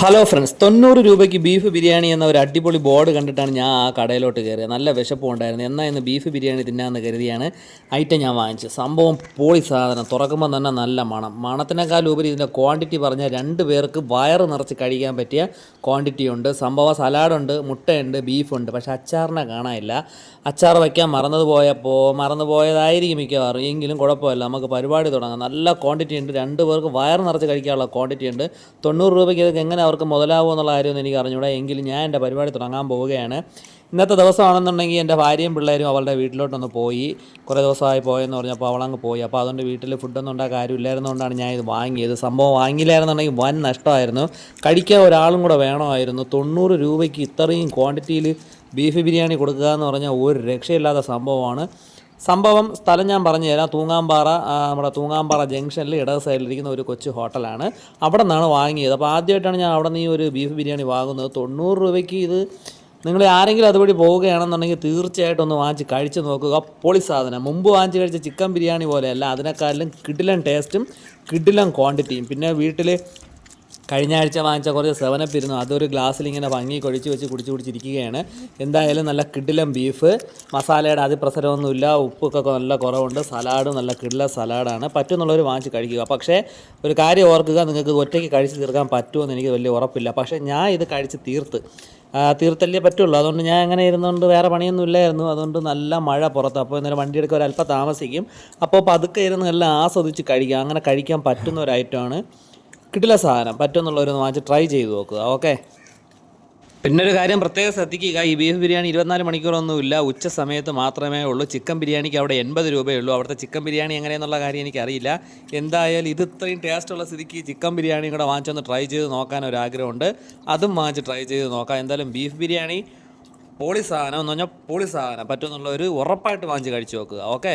Hello friends തൊണ്ണൂറ് രൂപയ്ക്ക് beef biryani എന്ന ഒരു അടിപൊളി ബോർഡ് കണ്ടിട്ടാണ് ഞാൻ ആ കടയിലോട്ട് കയറിയത്. നല്ല വിശപ്പും ഉണ്ടായിരുന്നു. എന്നാൽ ഇന്ന് ബീഫ് ബിരിയാണി തിന്നാമെന്ന് കരുതിയാണ് ഐറ്റം ഞാൻ വാങ്ങിച്ചത്. സംഭവം പോളി സാധനം. തുറക്കുമ്പോൾ തന്നെ നല്ല മണം. മണത്തിനേക്കാൾ ഉപരി ഇതിന്റെ ക്വാണ്ടിറ്റി പറഞ്ഞാൽ രണ്ട് പേർക്ക് വയറ് നിറച്ച് കഴിക്കാൻ പറ്റിയ ക്വാണ്ടിറ്റി ഉണ്ട്. സംഭവം സലാഡുണ്ട് മുട്ടയുണ്ട് ബീഫുണ്ട് പക്ഷേ അച്ചാറിനെ കാണാനില്ല. അച്ചാർ വയ്ക്കാൻ മറന്നത് പോയപ്പോൾ മറന്നു മിക്കവാറും. എങ്കിലും കുഴപ്പമില്ല. നമുക്ക് പരിപാടി തുടങ്ങാം. നല്ല ക്വാണ്ടിറ്റി ഉണ്ട്. രണ്ട് പേർക്ക് വയറ് നിറച്ച് കഴിക്കാനുള്ള ക്വാണ്ടിറ്റി ഉണ്ട്. തൊണ്ണൂറ് രൂപയ്ക്ക് ഇതൊക്കെ എങ്ങനെ അവർക്ക് മുതലാവുമോ എന്നുള്ള കാര്യമൊന്നും എനിക്ക് അറിഞ്ഞൂടാ എങ്കിലും ഞാൻ എന്റെ പരിപാടി തുടങ്ങാൻ പോവുകയാണ്. ഇന്നത്തെ ദിവസമാണെന്നുണ്ടെങ്കിൽ എന്റെ ഭാര്യയും പിള്ളേരും അവളുടെ വീട്ടിലോട്ടൊന്ന് പോയി. കുറേ ദിവസമായി പോയെന്ന് പറഞ്ഞപ്പോൾ അവളങ്ങ് പോയി. അപ്പോൾ അതുകൊണ്ട് വീട്ടിൽ ഫുഡൊന്നും ഉണ്ടാക്കാൻ ആരും ഇല്ലായിരുന്നുകൊണ്ടാണ് ഞാൻ ഇത് വാങ്ങിയത്. സംഭവം വാങ്ങിയില്ലായിരുന്നുണ്ടെങ്കിൽ വൻ നഷ്ടമായിരുന്നു. കഴിക്കാൻ ഒരാളും കൂടെ വേണമായിരുന്നു. തൊണ്ണൂറ് രൂപയ്ക്ക് ഇത്രയും ക്വാണ്ടിറ്റിയിൽ ബീഫ് ബിരിയാണി കൊടുക്കുക എന്ന് പറഞ്ഞാൽ ഒരു രക്ഷയില്ലാത്ത സംഭവമാണ്. സംഭവം സ്ഥലം ഞാൻ പറഞ്ഞു തരാം. തൂങ്ങാമ്പാറ നമ്മുടെ തൂങ്ങാമ്പാറ ജംഗ്ഷനിൽ ഇടത് സൈഡിലിരിക്കുന്ന ഒരു കൊച്ചു ഹോട്ടലാണ്. അവിടെ നിന്നാണ് വാങ്ങിയത്. അപ്പോൾ ആദ്യമായിട്ടാണ് ഞാൻ അവിടെ നിന്ന് ഈ ഒരു ബീഫ് ബിരിയാണി വാങ്ങുന്നത്. തൊണ്ണൂറ് രൂപയ്ക്ക് ഇത് നിങ്ങൾ ആരെങ്കിലും അതുവഴി പോവുകയാണെന്നുണ്ടെങ്കിൽ തീർച്ചയായിട്ടും ഒന്ന് വാങ്ങിച്ച് കഴിച്ച് നോക്കുക. പൊളി സാധനം. മുമ്പ് വാങ്ങിച്ച് കഴിച്ച ചിക്കൻ ബിരിയാണി പോലെയല്ല. അതിനേക്കാളും കിഡിലൻ ടേസ്റ്റും കിഡിലൻ ക്വാണ്ടിറ്റിയും പിന്നെ വീട്ടിൽ കഴിഞ്ഞ ആഴ്ച വാങ്ങിച്ച കുറച്ച് സെവനപ്പ് ഇരുന്നു. അതൊരു ഗ്ലാസ്സിൽ ഇങ്ങനെ ഭംഗി കൊഴിച്ച് വെച്ച് കുടിച്ച് കുടിച്ചിരിക്കുകയാണ് എന്തായാലും നല്ല കിഡിലം ബീഫ് മസാലയുടെ അതിപ്രസരമൊന്നുമില്ല. ഉപ്പൊക്കെ നല്ല കുറവുണ്ട്. സലാഡ് നല്ല കിഡില സലാഡാണ് പറ്റുമെന്നുള്ളവർ വാങ്ങിച്ച് കഴിക്കുക. പക്ഷേ ഒരു കാര്യം ഓർക്കുക. നിങ്ങൾക്ക് ഒറ്റയ്ക്ക് കഴിച്ച് തീർക്കാൻ പറ്റുമെന്ന് എനിക്ക് വലിയ ഉറപ്പില്ല. പക്ഷേ ഞാൻ ഇത് കഴിച്ച് തീർത്ത്. തീർത്തല്ലേ പറ്റുള്ളൂ. അതുകൊണ്ട് ഞാൻ അങ്ങനെ ഇരുന്നുകൊണ്ട് വേറെ പണിയൊന്നും ഇല്ലായിരുന്നു. അതുകൊണ്ട് നല്ല മഴ പുറത്ത്. അപ്പോൾ ഇന്നലെ വണ്ടി എടുക്കാൻ ഒരല്പം താമസിക്കും. അപ്പോൾ പതുക്കെ ഇരുന്ന് എല്ലാം ആസ്വദിച്ച് കഴിക്കുക. അങ്ങനെ കഴിക്കാൻ പറ്റുന്ന ഒരു ഐറ്റമാണ് കിട്ടില്ല സാധനം. പറ്റുമെന്നുള്ളവരൊന്ന് വാങ്ങിച്ച് ട്രൈ ചെയ്ത് നോക്കുക ഓക്കെ പിന്നെ ഒരു കാര്യം പ്രത്യേകം ശ്രദ്ധിക്കുക. ഈ ബീഫ് ബിരിയാണി ഇരുപത്തിനാല് മണിക്കൂറൊന്നുമില്ല. ഉച്ച സമയത്ത് മാത്രമേ ഉള്ളൂ. ചിക്കൻ ബിരിയാണിക്ക് അവിടെ എൺപത് രൂപയേ ഉള്ളൂ. അവിടുത്തെ ചിക്കൻ ബിരിയാണി എങ്ങനെയെന്നുള്ള കാര്യം എനിക്കറിയില്ല. എന്തായാലും ഇത് ഇത്രയും ടേസ്റ്റുള്ള സ്ഥിതിക്ക് ചിക്കൻ ബിരിയാണി കൂടെ വാങ്ങിച്ചൊന്ന് ട്രൈ ചെയ്ത് നോക്കാൻ ഒരു ആഗ്രഹമുണ്ട് അതും വാങ്ങിച്ച് ട്രൈ ചെയ്ത് നോക്കാം. എന്തായാലും ബീഫ് ബിരിയാണി പൊളി സാധനം എന്ന് പറഞ്ഞാൽ പൊളി സാധനം. പറ്റുമെന്നുള്ളൊരു ഉറപ്പായിട്ട് വാങ്ങിച്ച് കഴിച്ച് നോക്കുക. ഓക്കെ